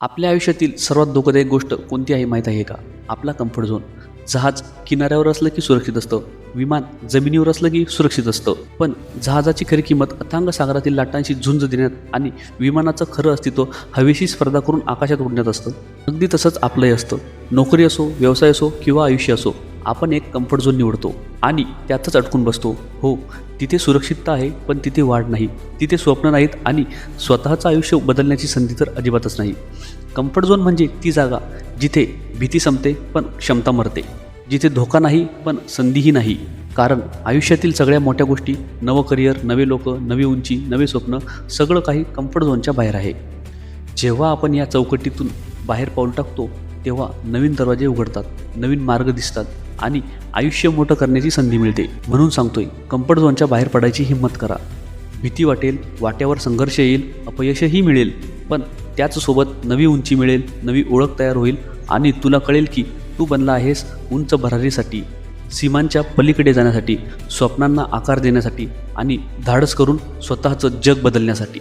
आपल्या आयुष्यातील सर्वात धोकादायक गोष्ट कोणती आहे माहीत आहे का? आपला कम्फर्ट झोन जहाज किनाऱ्यावर असलं की सुरक्षित असतं. विमान जमिनीवर असलं की सुरक्षित असतं. पण जहाजाची खरी किंमत अथांग सागरातील लाटांशी झुंज देण्यात आणि विमानाचं खरं अस्तित्व हवेशी स्पर्धा करून आकाशात उडण्यात असतं. अगदी तसंच आपलंही असतं. नोकरी असो व्यवसाय असो किंवा आयुष्य असो. आपण एक कम्फर्ट झोन निवडतो आणि त्यातच अडकून बसतो. हो तिथे सुरक्षितता आहे पण तिथे वाढ नाही. तिथे स्वप्न नाहीत आणि स्वतःचं आयुष्य बदलण्याची संधी तर अजिबातच नाही. कम्फर्ट झोन म्हणजे ती जागा जिथे भीती संपते पण क्षमता मरते. जिथे धोका नाही पण संधीही नाही. कारण आयुष्यातील सगळ्या मोठ्या गोष्टी नवं करिअर नवे लोक नवी उंची नवे स्वप्न सगळं काही कम्फर्ट झोनच्या बाहेर आहे. जेव्हा आपण या चौकटीतून बाहेर पाऊल टाकतो तेव्हा नवीन दरवाजे उघडतात नवीन मार्ग दिसतात आणि आयुष्य मोठं करण्याची संधी मिळते. म्हणून सांगतोय कम्फर्ट झोनच्या बाहेर पडायची हिंमत करा. भीती वाटेल वाट्यावर संघर्ष येईल अपयशही मिळेल. पण त्याचसोबत नवी उंची मिळेल नवी ओळख तयार होईल आणि तुला कळेल की तू बनला आहेस उंच भरारीसाठी सीमांच्या पलीकडे जाण्यासाठी स्वप्नांना आकार देण्यासाठी आणि धाडस करून स्वतःचं जग बदलण्यासाठी.